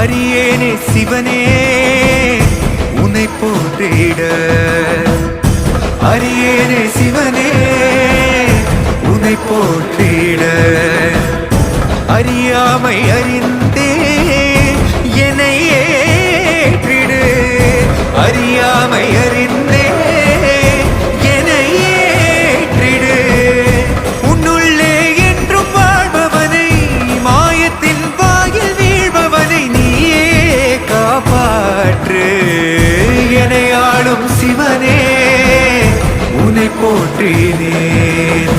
அரியேனே சிவனே உன்னை போற்றிட. அரியேனே சிவனே உன்னை போற்றிட. அறியாமை அறிந்தே என்னை ஏற்றிடு. அறியாமை அறி சிவனே உனை போற்றினேன்.